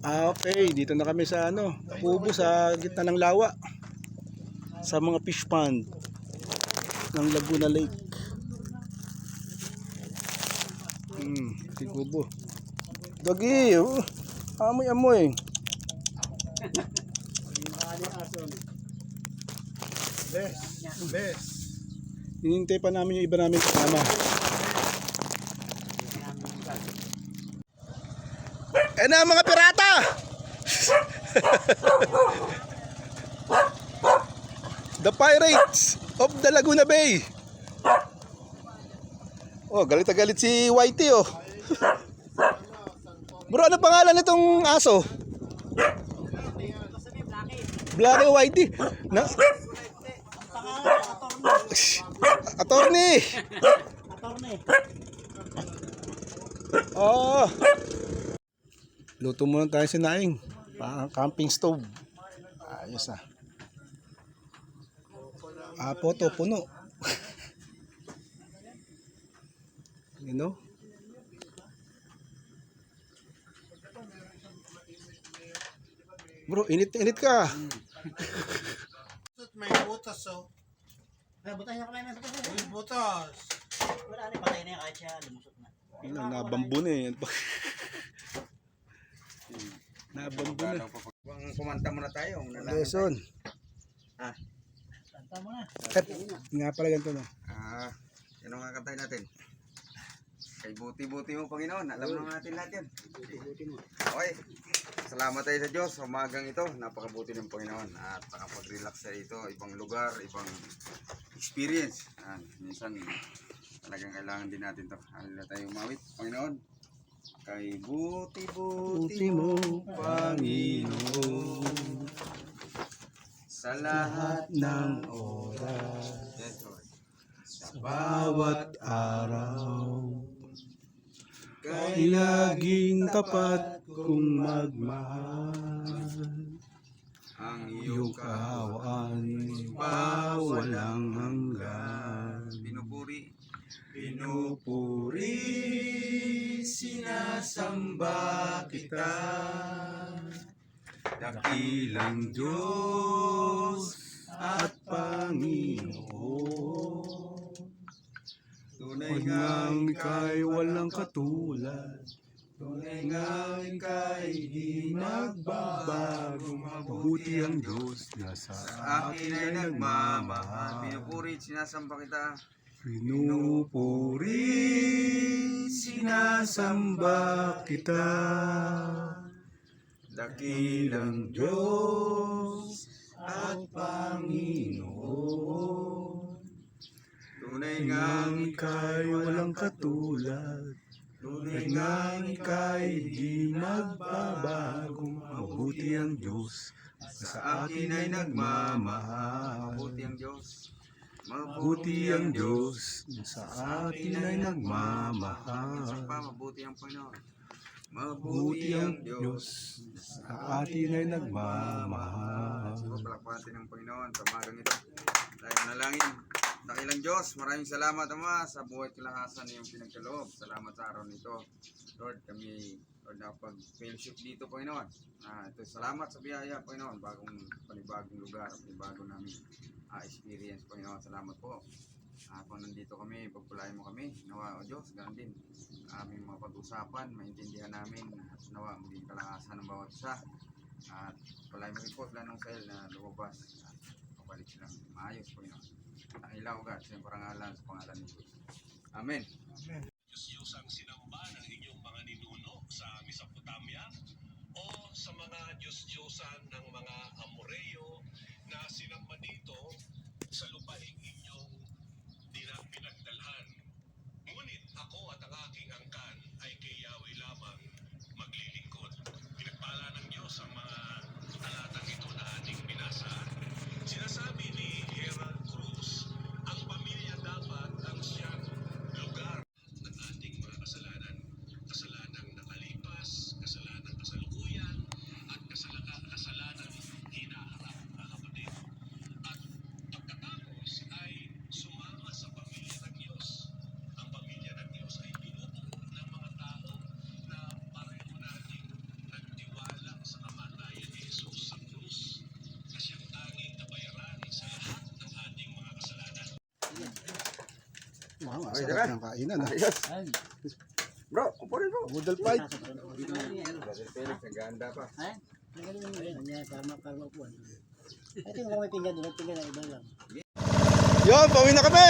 Ah, okay, dito na kami sa ano, kubo sa gitna ng lawa. Sa mga fish pond ng Laguna Lake. Hmm, si kubo. Dagi, oh. Amoy amoy. Best. Best. Hinintay pa namin yung iba namin kasama. Eh na mga pirata! the Pirates of the Laguna Bay. Oh, galit na galit si Whitey oh. Bro, ano pangalan nitong aso? Blackie Whitey. Na Attorney. Oh. Luto muna tayo sa naing. Pa camping stove. Ayos na. Apo to puno. you know? Bro, init-init ka. Ito may butas oh. Ay, butay na kamay na sa kasi. May butas. Wala na, patay na yan kahit siya lumusot na. Ano, nabambo na eh. Nabambo na. Bang kumanta muna tayo. Lesson. Tanta mo na. Nga pala ganito na. Ah, yan ang kakantay natin. Kay buti-buti mo, Panginoon. Alam na natin lahat yan. Okay. Salamat tayo sa Diyos sa umagang ito. Napakabuti ng Panginoon. At nakapag-relax sa ito. Ibang lugar, ibang experience. Yan. Minsan, talagang kailangan din natin to. Halila tayo umawit, Panginoon. Kay buti-buti mo, Panginoon. Sa lahat ng oras, sa bawat araw, Kay ay laging tapat kong magmahal. ang Iyong iyong kaawaan pa walang hanggan. Pinupuri. Pinupuri, sinasamba kita. Dakilang Diyos at Panginoon. Tunay ngang ika'y walang katulad. tunay nga ika'y di nagbabago. Mabuti ang Diyos na sa akin ay nagmamahal. Pinupuri, sinasamba kita. Pinupuri, sinasamba kita. Dakilang Diyos at Panginoon. Tunay Tunay nga ngang ika'y walang katulad. Tunay ngang ika'y di magbabago. Mabuti ang Diyos sa atin ay nagmamahal. Mabuti ang Diyos. Mabuti ang Diyos sa atin ay nagmamahal. mabuti ang Panginoon. Mabuti ang Diyos sa atin ay nagmamahal. So, palakpakan natin ang Panginoon sa umagang ito. Tayo nalangin. Dakilang Diyos, maraming salamat Ama sa buhay kalakasan na iyong pinagkaloob. Salamat sa araw nito. Lord, kami Lord, napag-fellowship dito, Panginoon. Ah, ito, salamat sa biyaya, Panginoon. Bagong, panibagong lugar, panibagong namin ah, experience, Panginoon. Salamat po. Ah, kung nandito kami, pagpulayan mo kami. Nawa, O Diyos, ganun din. Aming mga pag-usapan, maintindihan namin. At nawa, maging kalakasan ng bawat isa. At palayan mo rin po sila ng sale na lumabas. At kapalik silang maayos, Panginoon. Ang ilaw, God, sa iyong parangalan, sa pangalan ni Jesus. Amen. Diyos ang sinamba ng inyong mga ninuno sa Mesopotamia o sa mga Diyos-Diyosan ng mga Amoreo na sinamba dito sa lupaing inyong dina pinagdalhan. Ngunit ako at ang aking angkan ay kay Yahweh lamang maglilingkod. Pinagpala ng Diyos ang mga talatang ito na ating binasa. Sinasabi ni Gerald Cruz, ang pamilya dapat ang siyang lugar ng ating mga kasalanan. Wow, ang sarap ng kainan. ah. Bro, upo rin bro. Budal fight. Brother Felix, naganda pa. Ha? Magaling mo yun. Kanya, karma, po. Ito yung mga doon. Pinggan na iba lang. Yun, pauwi na kami.